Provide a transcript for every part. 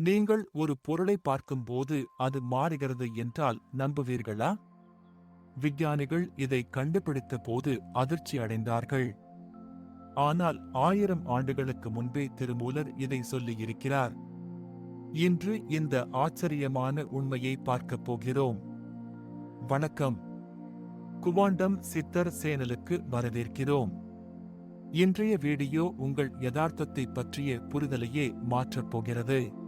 நீங்கள் ஒரு பொருளை பார்க்கும்போது அது மாறுகிறது என்றால் நம்புவீர்களா? விஞ்ஞானிகள் இதை கண்டுபிடித்த போது அதிர்ச்சி அடைந்தார்கள். ஆனால் ஆயிரம் ஆண்டுகளுக்கு முன்பே திருமூலர் இதை சொல்லியிருக்கிறார். இன்று இந்த ஆச்சரியமான உண்மையை பார்க்கப் போகிறோம். வணக்கம். குவாண்டம் சித்தர் சேனலுக்கு வரவேற்கிறோம். இன்றைய வீடியோ உங்கள் யதார்த்தத்தை பற்றிய புரிதலையே மாற்றப் போகிறது.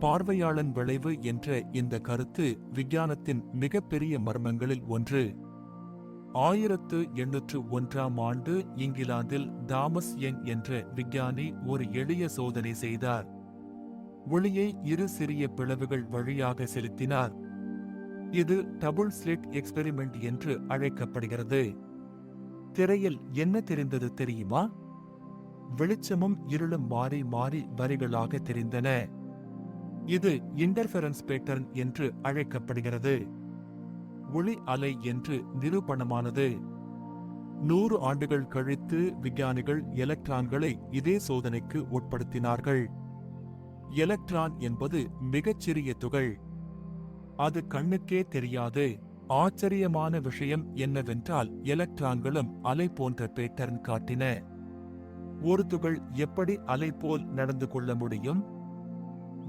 பார்வையாளன் விளைவு என்ற இந்த கருத்து விஞ்ஞானத்தின் மிகப்பெரிய மர்மங்களில் ஒன்று. ஆயிரத்து எண்ணூற்று ஒன்றாம் ஆண்டு இங்கிலாந்தில் தாமஸ் யங் என்ற விஞ்ஞானி ஒரு எளிய சோதனை செய்தார். ஒளியை இரு சிறிய பிளவுகள் வழியாக செலுத்தினார். இது டபுள் ஸ்லிட் எக்ஸ்பெரிமெண்ட் என்று அழைக்கப்படுகிறது. திரையில் என்ன தெரிந்தது தெரியுமா? வெளிச்சமும் இருளும் மாறி மாறி வரிகளாக தெரிந்தன. இது இன்டர்ஃபெரன்ஸ் பேட்டர்ன் என்று அழைக்கப்படுகிறது. ஒளி அலை என்று நிரூபணமானது. நூறு ஆண்டுகள் கழித்து விஞ்ஞானிகள் எலக்ட்ரான்களை இதே சோதனைக்கு உட்படுத்தினார்கள். எலக்ட்ரான் என்பது மிகச்சிறிய துகள். அது கண்ணுக்கே தெரியாது. ஆச்சரியமான விஷயம் என்னவென்றால் எலக்ட்ரான்களும் அலை போன்ற பேட்டர்ன் காட்டின. ஒரு துகள் எப்படி அலை போல் நடந்து கொள்ள முடியும்?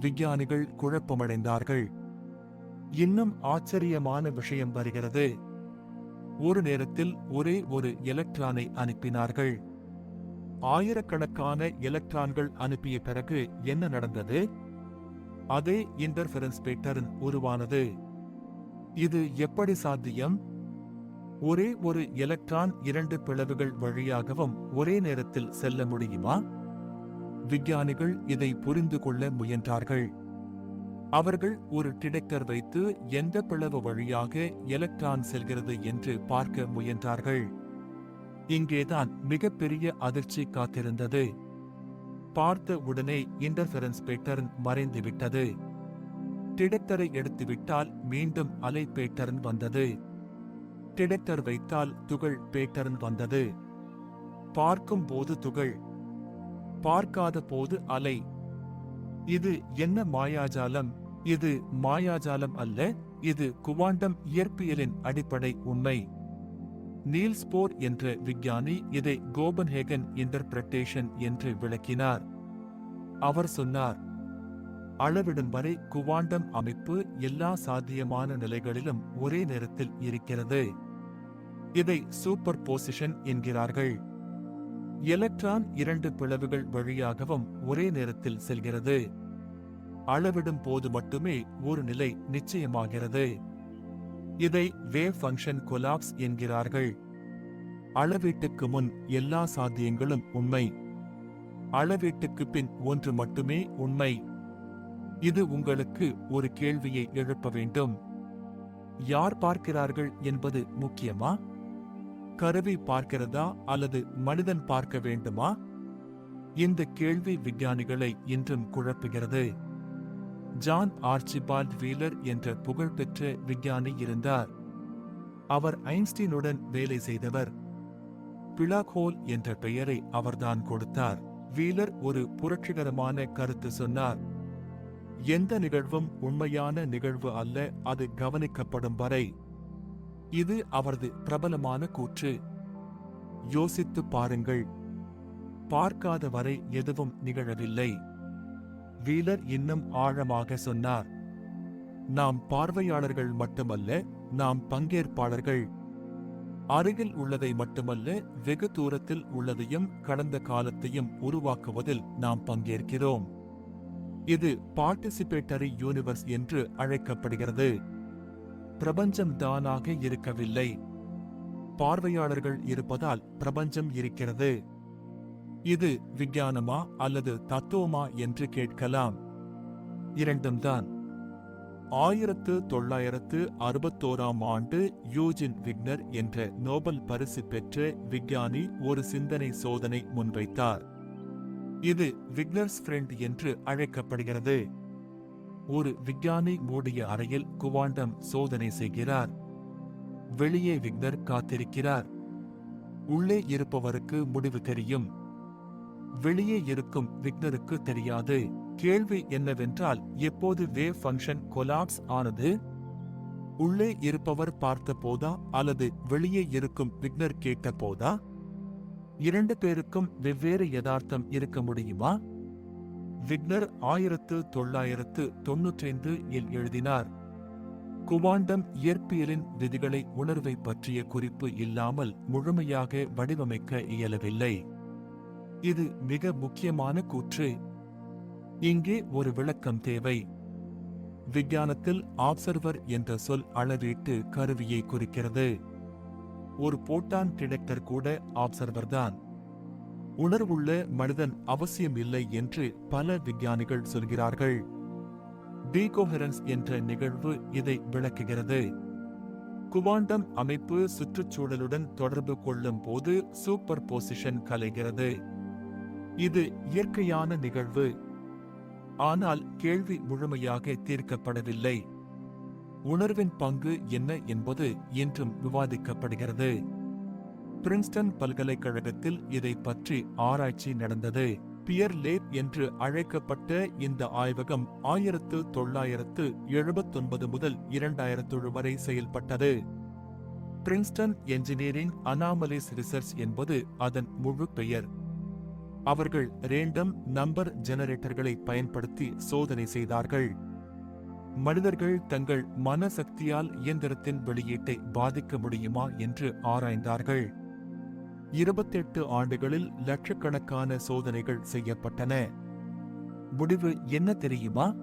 விஞ்ஞானிகள் குழப்பமடைந்தார்கள். இன்னும் ஆச்சரியமான விஷயம் வருகிறது. ஒரு நேரத்தில் ஒரே ஒரு எலக்ட்ரானை அனுப்பினார்கள். ஆயிரக்கணக்கான எலக்ட்ரான்கள் அனுப்பிய பிறகு என்ன நடந்தது? அதே இன்டர்ஃபரன்ஸ் பேட்டர்ன் உருவானது. இது எப்படி சாத்தியம்? ஒரே ஒரு எலக்ட்ரான் இரண்டு பிளவுகள் வழியாகவும் ஒரே நேரத்தில் செல்ல முடியுமா? விஞ்ஞானிகள் இதை புரிந்து கொள்ள முயன்றார்கள். அவர்கள் ஒரு டிடெக்டர் வைத்து எந்த பிளவு வழியாக எலக்ட்ரான் செல்கிறது என்று பார்க்க முயன்றார்கள். இங்கேதான் மிகப்பெரிய அதிர்ச்சி காத்திருந்தது. பார்த்த உடனே இன்டர்ஃபரன்ஸ் பேட்டர்ன் மறைந்துவிட்டது. டிடெக்டரை எடுத்துவிட்டால் மீண்டும் அலை பேட்டர்ன் வந்தது. டிடெக்டர் வைத்தால் துகள் பேட்டர்ன் வந்தது. பார்க்கும் போது துகள் பார்க்காத போது அலை. இது என்ன மாயாஜாலம்? இது மாயாஜாலம் அல்ல இது குவாண்டம் இயற்பியலின் அடிப்படை உண்மை. நீல்ஸ் போர் என்ற விஞ்ஞானி இதை கோபன்ஹேகன் இன்டர்பிரட்டேஷன் என்று விளக்கினார். அவர் சொன்னார் அளவிடும் வரை குவாண்டம் அமைப்பு எல்லா சாத்தியமான நிலைகளிலும் ஒரே நேரத்தில் இருக்கிறது. இதை சூப்பர் போசிஷன் என்கிறார்கள். எலக்ட்ரான் இரண்டு பிளவுகள் வழியாகவும் ஒரே நேரத்தில் செல்கிறது. அளவிடும் போது மட்டுமே ஒரு நிலை நிச்சயமாகிறது. இதை வேவ் ஃபங்க்ஷன் கொலாப்ஸ் என்கிறார்கள். அளவீட்டுக்கு முன் எல்லா சாத்தியங்களும் உண்மை. அளவீட்டுக்கு பின் ஒன்று மட்டுமே உண்மை. இது உங்களுக்கு ஒரு கேள்வியை எழுப்ப வேண்டும். யார் பார்க்கிறார்கள் என்பது முக்கியமா? கருவி பார்க்கிறதா அல்லது மனிதன் பார்க்க வேண்டுமா? இந்த கேள்வி விஞ்ஞானிகளை இன்றும் குழப்புகிறது. ஜான் ஆர்ச்சிபால்ட் வீலர் என்ற புகழ்பெற்ற விஞ்ஞானி இருந்தார். அவர் ஐன்ஸ்டீனுடன் வேலை செய்தவர். பிளாக் ஹோல் என்ற பெயரை அவர்தான் கொடுத்தார். வீலர் ஒரு புரட்சிகரமான கருத்து சொன்னார். எந்த நிகழ்வும் உண்மையான நிகழ்வு அல்ல அது கவனிக்கப்படும் வரை. இது அவரது பிரபலமான கூற்று. யோசித்து பாருங்கள். பார்க்காத வரை எதுவும் நிகழவில்லை. வீலர் இன்னும் ஆழமாக சொன்னார். நாம் பார்வையாளர்கள் மட்டுமல்ல நாம் பங்கேற்பாளர்கள். அருகில் உள்ளதை மட்டுமல்ல வெகு தூரத்தில் உள்ளதையும் கடந்த காலத்தையும் உருவாக்குவதில் நாம் பங்கேற்கிறோம். இது பார்ட்டிசிபேட்டரி யூனிவர்ஸ் என்று அழைக்கப்படுகிறது. பிரபஞ்சம் தானாக இருக்கவில்லை. பார்வையாளர்கள் இருப்பதால் பிரபஞ்சம் இருக்கிறது. இது விஞ்ஞானமா அல்லது தத்துவமா என்று கேட்கலாம். இரண்டும் தான். ஆயிரத்து தொள்ளாயிரத்து அறுபத்தோராம் ஆண்டு யூஜின் விக்னர் என்ற நோபல் பரிசு பெற்ற விஞ்ஞானி ஒரு சிந்தனை சோதனை முன்வைத்தார். இது விக்னர்ஸ் ஃப்ரெண்ட் என்று அழைக்கப்படுகிறது. ஒரு விஞ்ஞானி மூடிய அறையில் குவாண்டம் சோதனை செய்கிறார். வெளியே விக்னர் காத்திருக்கிறார். உள்ளே இருப்பவருக்கு முடிவு தெரியும். வெளியே இருக்கும் விக்னருக்கு தெரியாது. கேள்வி என்னவென்றால் எப்போது வேவ் ஃபங்க்ஷன் கொலாப்ஸ் ஆனது? உள்ளே இருப்பவர் பார்த்த போதா அல்லது வெளியே இருக்கும் விக்னர் கேட்ட போதா? இரண்டு பேருக்கும் வெவ்வேறு யதார்த்தம் இருக்க முடியுமா? விக்னர் ஆயிரத்து தொள்ளாயிரத்து தொன்னூற்றைந்து இல் எழுதினார். குவாண்டம் இயற்பியலின் விதிகளை உணர்வை பற்றிய குறிப்பு இல்லாமல் முழுமையாக வடிவமைக்க இயலவில்லை. இது மிக முக்கியமான கூற்று. இங்கே ஒரு விளக்கம் தேவை. விஞ்ஞானத்தில் ஆப்சர்வர் என்ற சொல் அளவீட்டு கருவியை குறிக்கிறது. ஒரு போட்டான் டிடெக்டர் கூட ஆப்சர்வர் தான் உணர்வுள்ள மனிதன் அவசியம் இல்லை என்று பல விஞ்ஞானிகள் சொல்கிறார்கள். டீகோஹரன்ஸ் என்ற நிகழ்வு இதை விளக்குகிறது. குவாண்டம் அமைப்பு சுற்றுச்சூழலுடன் தொடர்பு கொள்ளும் போது சூப்பர் பொசிஷன் கலைகிறது. இது இயற்கையான நிகழ்வு. ஆனால் கேள்வி முழுமையாக தீர்க்கப்படவில்லை. உணர்வின் பங்கு என்ன என்பது இன்றும் விவாதிக்கப்படுகிறது. பிரின்ஸ்டன் பல்கலைக்கழகத்தில் இதை பற்றி ஆராய்ச்சி நடந்தது. பியர் லேப் என்று அழைக்கப்பட்ட இந்த ஆய்வகம் ஆயிரத்து தொள்ளாயிரத்து எழுபத்தொன்பது முதல் இரண்டாயிரத்து வரை செயல்பட்டது. பிரின்ஸ்டன் என்ஜினியரிங் அனாமலிஸ் ரிசர்ச் என்பது அதன் முழு பெயர். அவர்கள் ரேண்டம் நம்பர் ஜெனரேட்டர்களை பயன்படுத்தி சோதனை செய்தார்கள். மனிதர்கள் தங்கள் மனசக்தியால் இயந்திரத்தின் வெளியீட்டை பாதிக்க முடியுமா என்று ஆராய்ந்தார்கள். இருபத்தெட்டு ஆண்டுகளில் லட்சக்கணக்கான சோதனைகள் செய்யப்பட்டன. முடிவு என்ன தெரியுமா?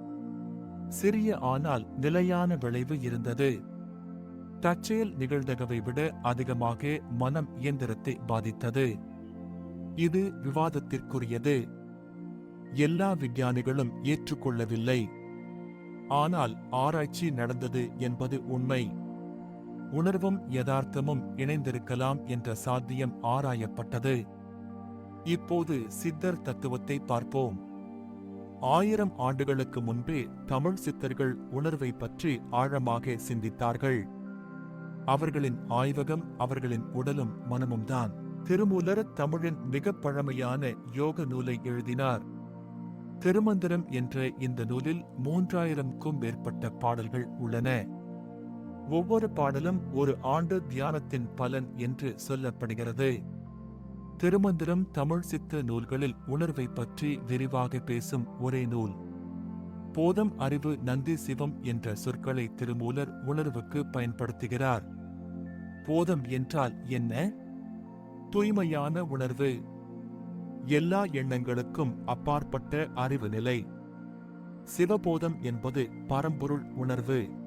சிறிய ஆனால் நிலையான விளைவு இருந்தது. தற்செயல் நிகழ்தகவை விட அதிகமாக மனம் இயந்திரத்தை பாதித்தது. இது விவாதத்திற்குரியது. எல்லா விஞ்ஞானிகளும் ஏற்றுக்கொள்ளவில்லை. ஆனால் ஆராய்ச்சி நடந்தது என்பது உண்மை. உணர்வும் யதார்த்தமும் இணைந்திருக்கலாம் என்ற சாத்தியம் ஆராயப்பட்டது. இப்போது சித்தர் தத்துவத்தை பார்ப்போம். ஆயிரம் ஆண்டுகளுக்கு முன்பே தமிழ் சித்தர்கள் உணர்வை பற்றி ஆழமாக சிந்தித்தார்கள். அவர்களின் ஆய்வகம் அவர்களின் உடலும் மனமும் தான். திருமூலர் தமிழின் மிகப் பழமையான யோக நூலை எழுதினார். திருமந்திரம் என்ற இந்த நூலில் மூன்றாயிரம்க்கும் மேற்பட்ட பாடல்கள் உள்ளன. ஒவ்வொரு பாடலும் ஒரு ஆண்டு தியானத்தின் பலன் என்று சொல்லப்படுகிறது. திருமந்திரம் தமிழ் சித்த நூல்களில் உணர்வை பற்றி விரிவாக பேசும் ஒரே நூல். போதம் அறிவு நந்தி சிவம் என்ற சொற்களை திருமூலர் உணர்வுக்கு பயன்படுத்துகிறார். போதம் என்றால் என்ன? தூய்மையான உணர்வு. எல்லா எண்ணங்களுக்கும் அப்பாற்பட்ட அறிவு நிலை. சிவபோதம் என்பது பரம்பொருள் உணர்வு.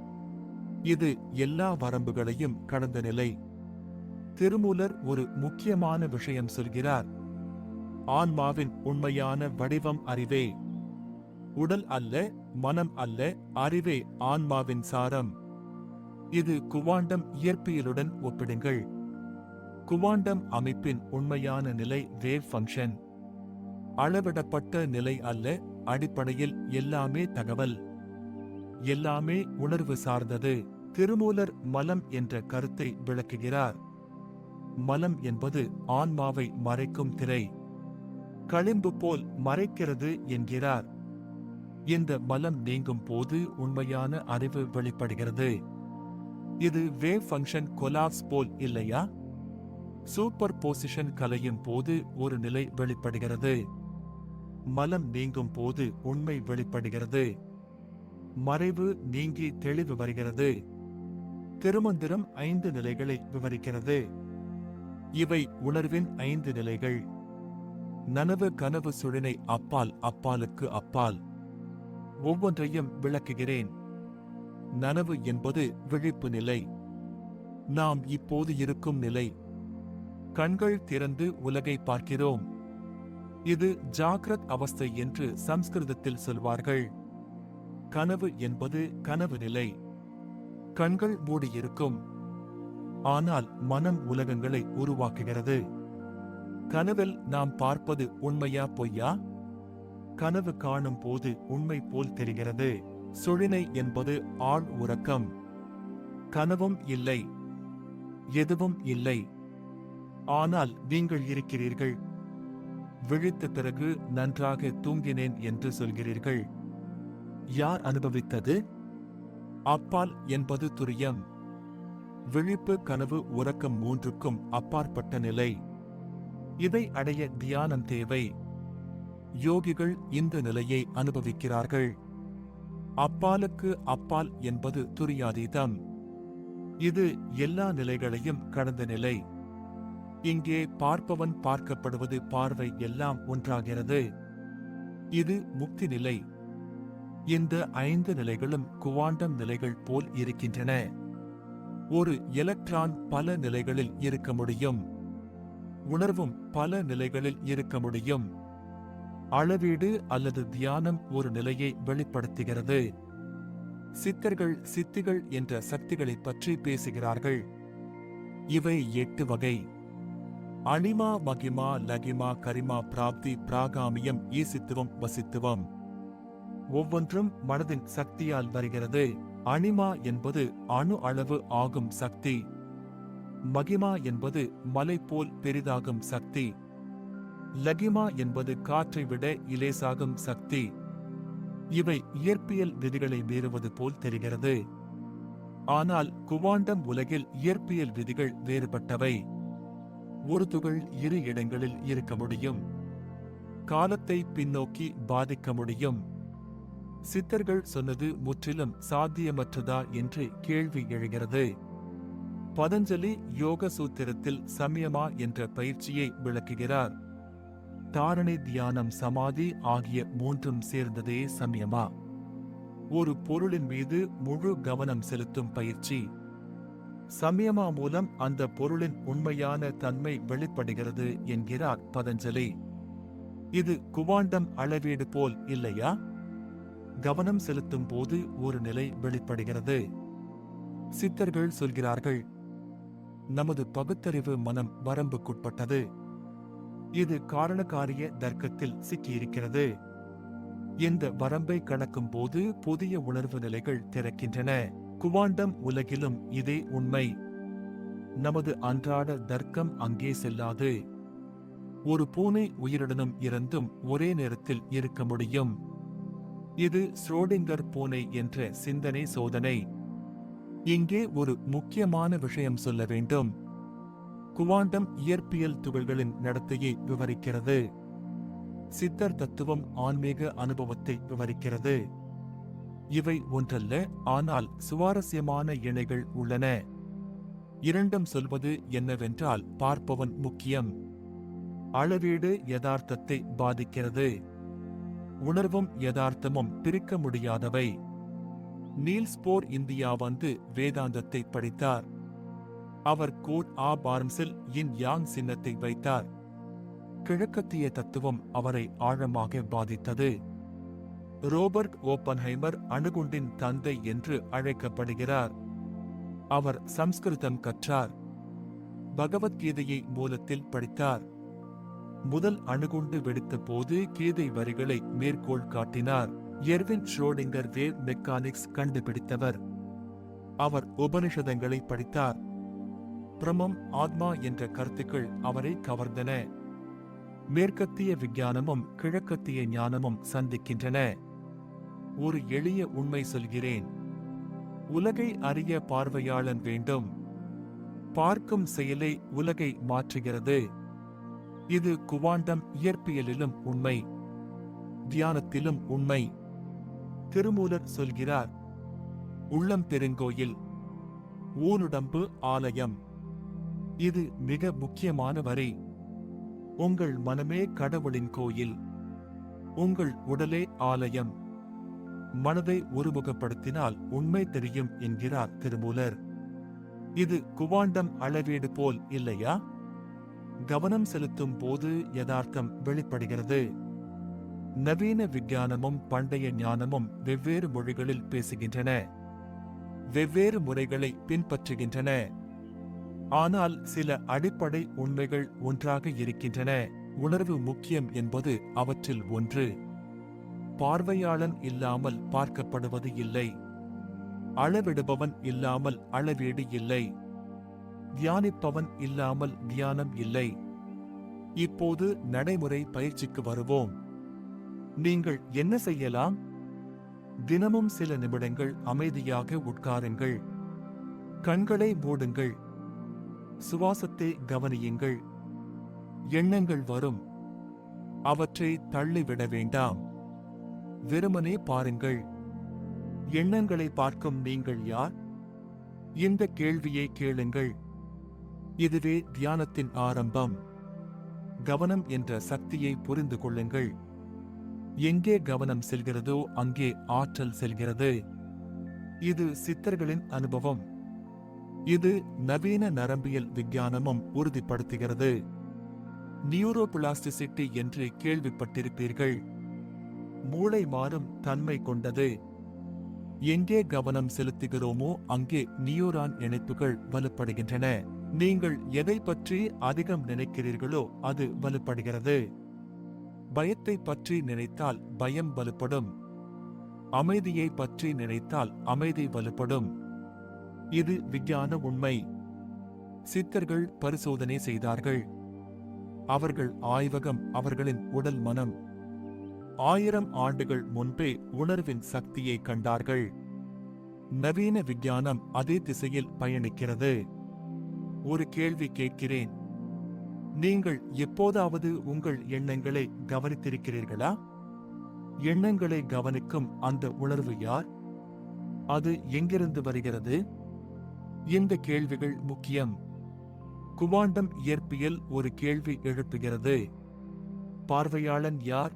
இது எல்லா வரம்புகளையும் கடந்த நிலை. திருமூலர் ஒரு முக்கியமான விஷயம் சொல்கிறார். ஆன்மாவின் உண்மையான வடிவம் அறிவே. உடல் அல்ல மனம் அல்ல அறிவே ஆன்மாவின் சாரம். இது குவாண்டம் இயற்பியலுடன் ஒப்பிடுங்கள். குவாண்டம் அமைப்பின் உண்மையான நிலை வேவ் ஃபங்க்ஷன் அளவிடப்பட்ட நிலை அல்ல அடிப்படையில் எல்லாமே தகவல். எல்லாமே உணர்வு சார்ந்தது. திருமூலர் மலம் என்ற கருத்தை விளக்குகிறார். மலம் என்பது ஆன்மாவை மறைக்கும் திரை. களிம்பு போல் மறைக்கிறது என்கிறார். இந்த மலம் நீங்கும் போது உண்மையான அறிவு வெளிப்படுகிறது. இது வேவ் ஃபங்க்ஷன் கொலாப்ஸ் போல் இல்லையா? சூப்பர் பொசிஷன் கலையும் போது ஒரு நிலை வெளிப்படுகிறது. மலம் நீங்கும் போது உண்மை வெளிப்படுகிறது. மறைவு நீங்கி தெளிவு வருகிறது. திருமந்திரம் ஐந்து நிலைகளை விவரிக்கிறது. இவை உணர்வின் ஐந்து நிலைகள். நனவு கனவு சுழினை அப்பால் அப்பாலுக்கு அப்பால். ஒவ்வொன்றையும் விளக்குகிறேன். நனவு என்பது விழிப்பு நிலை. நாம் இப்போது இருக்கும் நிலை. கண்கள் திறந்து உலகை பார்க்கிறோம். இது ஜாக்ரத் அவஸ்தை என்று சம்ஸ்கிருதத்தில் சொல்வார்கள். கனவு என்பது கனவு நிலை. கண்கள் மூடியிருக்கும். ஆனால் மனம் உலகங்களை உருவாக்குகிறது. கனவில் நாம் பார்ப்பது உண்மையா பொய்யா? கனவு காணும் போது உண்மை போல் தெரிகிறது. சுழினை என்பது ஆள் உறக்கம். கனவும் இல்லை. எதுவும் இல்லை. ஆனால் நீங்கள் இருக்கிறீர்கள். விழித்த பிறகு நன்றாக தூங்கினேன் என்று சொல்கிறீர்கள். யார் அனுபவித்தது? அப்பால் என்பது துரியம். விழிப்பு கனவு உறக்கம் மூன்றுக்கும் அப்பாற்பட்ட நிலை. இதை அடைய தியானம் தேவை. யோகிகள் இந்த நிலையை அனுபவிக்கிறார்கள். அப்பாலுக்கு அப்பால் என்பது துரியாதீதம். இது எல்லா நிலைகளையும் கடந்த நிலை. இங்கே பார்ப்பவன் பார்க்கப்படுவது பார்வை எல்லாம் ஒன்றாகிறது. இது முக்தி நிலை. இந்த ஐந்து நிலைகளும் குவாண்டம் நிலைகள் போல் இருக்கின்றன. ஒரு எலக்ட்ரான் பல நிலைகளில் இருக்க முடியும். உணர்வும் பல நிலைகளில் இருக்க முடியும். அளவீடு அல்லது தியானம் ஒரு நிலையை வெளிப்படுத்துகிறது. சித்தர்கள் சித்திகள் என்ற சக்திகளைப் பற்றி பேசுகிறார்கள். இவை எட்டு வகை. அனிமா மகிமா லகிமா கரிமா பிராப்தி பிராகாமியம் ஈசித்துவம் வசித்துவம். ஒவ்வொன்றும் மனதின் சக்தியால் வருகிறது. அனிமா என்பது அணு அளவு ஆகும் சக்தி. மகிமா என்பது மலை போல் பெரிதாகும் சக்தி. லகிமா என்பது காற்றை விட இலேசாகும் சக்தி. இவை இயற்பியல் விதிகளை மீறுவது போல் தெரிகிறது. ஆனால் குவாண்டம் உலகில் இயற்பியல் விதிகள் வேறுபட்டவை. ஒரு துகள் இரு இடங்களில் இருக்க முடியும். காலத்தை பின்னோக்கி பாதிக்க முடியும். சித்தர்கள் சொன்னது முற்றிலும் சாத்தியமற்றதா என்று கேள்வி எழுகிறது. பதஞ்சலி யோக சூத்திரத்தில் சமயமா என்ற பயிற்சியை விளக்குகிறார். தாரணை தியானம் சமாதி ஆகிய மூன்றும் சேர்ந்ததே சமயமா? ஒரு பொருளின் மீது முழு கவனம் செலுத்தும் பயிற்சி. சமயமா மூலம் அந்த பொருளின் உண்மையான தன்மை வெளிப்படுகிறது என்கிறார் பதஞ்சலி. இது குவாண்டம் அளவீடு போல் இல்லையா? கவனம் செலுத்தும் போது ஒரு நிலை வெளிப்படுகிறது. சித்தர்கள் சொல்கிறார்கள் நமது பகுத்தறிவு மனம் வரம்புக்குட்பட்டது. இது காரணகாரிய தர்க்கத்தில் சிக்கியிருக்கிறது. இந்த வரம்பை கடக்கும் போது புதிய உணர்வு நிலைகள் திறக்கின்றன. குவாண்டம் உலகிலும் இதே உண்மை. நமது அன்றாட தர்க்கம் அங்கே செல்லாது. ஒரு பூனை உயிருடனும் இருந்தும் ஒரே நேரத்தில் இருக்க முடியும். இது ஸ்ரோடிங்கர் பூனை என்ற சிந்தனை சோதனை. இங்கே ஒரு முக்கியமான விஷயம் சொல்ல வேண்டும். குவாண்டம் இயற்பியல் துகள்களின் நடத்தையை விவரிக்கிறது. சித்தர் தத்துவம் ஆன்மீக அனுபவத்தை விவரிக்கிறது. இவை ஒன்றல்ல ஆனால் சுவாரஸ்யமான இணைகள் உள்ளன. இரண்டும் சொல்வது என்னவென்றால் பார்ப்பவன் முக்கியம். அளவீடு யதார்த்தத்தை பாதிக்கிறது. உணர்வும் யதார்த்தமும் பிரிக்க முடியாதவை. நீல்ஸ் போர் இந்தியா வந்து வேதாந்தத்தை படித்தார். அவர் கோட் ஆ பார்ம்ஸில் இன் யாங் சின்னத்தை வைத்தார். கிழக்கத்திய தத்துவம் அவரை ஆழமாக பாதித்தது. ரோபர்ட் ஓப்பன்ஹைமர் அணுகுண்டின் தந்தை என்று அழைக்கப்படுகிறார். அவர் சம்ஸ்கிருதம் கற்றார். பகவத்கீதையை மூலத்தில் படித்தார். முதல் அணுகுண்டு வெடித்த போது கீதை வரிகளை மேற்கோள் காட்டினார். எர்வின் ஷ்ரோடிங்கர் வேவ் மெக்கானிக்ஸ் கண்டுபிடித்தவர். அவர் உபனிஷதங்களை படித்தார். பிரமம் ஆத்மா என்ற கருத்துக்கள் அவரை கவர்ந்தன. மேற்கத்திய விஞ்ஞானமும் கிழக்கத்திய ஞானமும் சந்திக்கின்றன. ஒரு எளிய உண்மை சொல்கிறேன். உலகை அறிய பார்வையாளன் வேண்டும். பார்க்கும் செயலை உலகை மாற்றுகிறது. இது குவாண்டம் இயற்பியலிலும் உண்மை. தியானத்திலும் உண்மை. திருமூலர் சொல்கிறார் உள்ளம் பெருங்கோயில் ஊனுடம்பு ஆலயம். இது மிக முக்கியமான வரி உங்கள் மனமே கடவுளின் கோயில். உங்கள் உடலே ஆலயம். மனதை ஒருமுகப்படுத்தினால் உண்மை தெரியும் என்கிறார் திருமூலர். இது குவாண்டம் அளவீடு போல் இல்லையா? கவனம் செலுத்தும் போது யதார்த்தம் வெளிப்படுகிறது. நவீன விஞ்ஞானமும் பண்டைய ஞானமும் வெவ்வேறு மொழிகளில் பேசுகின்றன. வெவ்வேறு முறைகளை பின்பற்றுகின்றன. ஆனால் சில அடிப்படை உண்மைகள் ஒன்றாக இருக்கின்றன. உணர்வு முக்கியம் என்பது அவற்றில் ஒன்று. பார்வையாளன் இல்லாமல் பார்க்கப்படுவது இல்லை. அளவிடுபவன் இல்லாமல் அளவீடு இல்லை. தியானிப்பவன் இல்லாமல் தியானம் இல்லை. இப்போது நடைமுறை பயிற்சிக்கு வருவோம். நீங்கள் என்ன செய்யலாம்? தினமும் சில நிமிடங்கள் அமைதியாக உட்காருங்கள். கண்களை மூடுங்கள். சுவாசத்தை கவனியுங்கள். எண்ணங்கள் வரும். அவற்றை தள்ளிவிட வேண்டாம். வெறுமனே பாருங்கள். எண்ணங்களை பார்க்கும் நீங்கள் யார்? இந்த கேள்வியை கேளுங்கள். இதுவே தியானத்தின் ஆரம்பம். கவனம் என்ற சக்தியை புரிந்து கொள்ளுங்கள். எங்கே கவனம் செல்கிறதோ அங்கே ஆற்றல் செல்கிறது. இது சித்தர்களின் அனுபவம். இது நவீன நரம்பியல் விஞ்ஞானமும் உறுதிப்படுத்துகிறது. நியூரோபிளாஸ்டிசிட்டி என்று கேள்விப்பட்டிருப்பீர்கள். மூளை மாறும் தன்மை கொண்டது. எங்கே கவனம் செலுத்துகிறோமோ அங்கே நியூரான் இணைப்புகள் வலுப்படுகின்றன. நீங்கள் எதை பற்றி அதிகம் நினைக்கிறீர்களோ அது வலுப்படுகிறது. பயத்தை பற்றி நினைத்தால் பயம் வலுப்படும். அமைதியை பற்றி நினைத்தால் அமைதி வலுப்படும். இது விஞ்ஞான உண்மை. சித்தர்கள் பரிசோதனை செய்தார்கள். அவர்கள் ஆய்வகம் அவர்களின் உடல் மனம். ஆயிரம் ஆண்டுகள் முன்பே உணர்வின் சக்தியை கண்டார்கள். நவீன விஞ்ஞானம் அதே திசையில் பயணிக்கிறது. ஒரு கேள்வி கேட்கிறேன். நீங்கள் எப்போதாவது உங்கள் எண்ணங்களை கவனித்திருக்கிறீர்களா? எண்ணங்களை கவனிக்கும் அந்த உணர்வு யார்? அது எங்கிருந்து வருகிறது? இந்த கேள்விகள் முக்கியம். குவாண்டம் இயற்பியல் ஒரு கேள்வி எழுப்புகிறது. பார்வையாளன் யார்?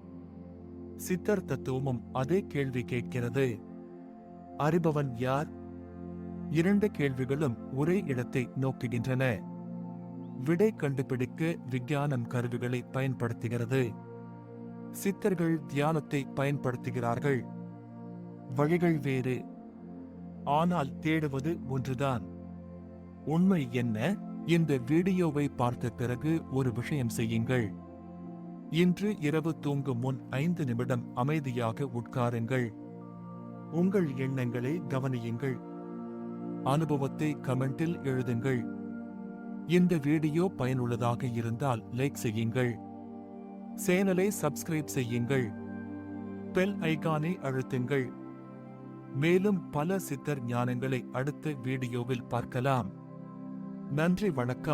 சித்தர் தத்துவமும் அதே கேள்வி கேட்கிறது. அறிபவன் யார்? இரண்டு கேள்விகளும் ஒரே இடத்தை நோக்குகின்றன. விடை கண்டுபிடிக்க விஞ்ஞானம் கருவிகளை பயன்படுத்துகிறது. சித்தர்கள் தியானத்தை பயன்படுத்துகிறார்கள். வழிகள் வேறு. ஆனால் தேடுவது ஒன்றுதான். உண்மை என்ன? இந்த வீடியோவை பார்த்த பிறகு ஒரு விஷயம் செய்யுங்கள். இன்று இரவு தூங்கும் முன் ஐந்து நிமிடம் அமைதியாக உட்காருங்கள். உங்கள் எண்ணங்களை கவனியுங்கள். அனுபவத்தை கமெண்டில் எழுதுங்கள். இந்த வீடியோ பயனுள்ளதாக இருந்தால் லைக் செய்யுங்கள். சேனலை சப்ஸ்கிரைப் செய்யுங்கள். பெல் ஐகானை அழுத்துங்கள். மேலும் பல சித்தர் ஞானங்களை அடுத்த வீடியோவில் பார்க்கலாம். நன்றி வணக்கம்.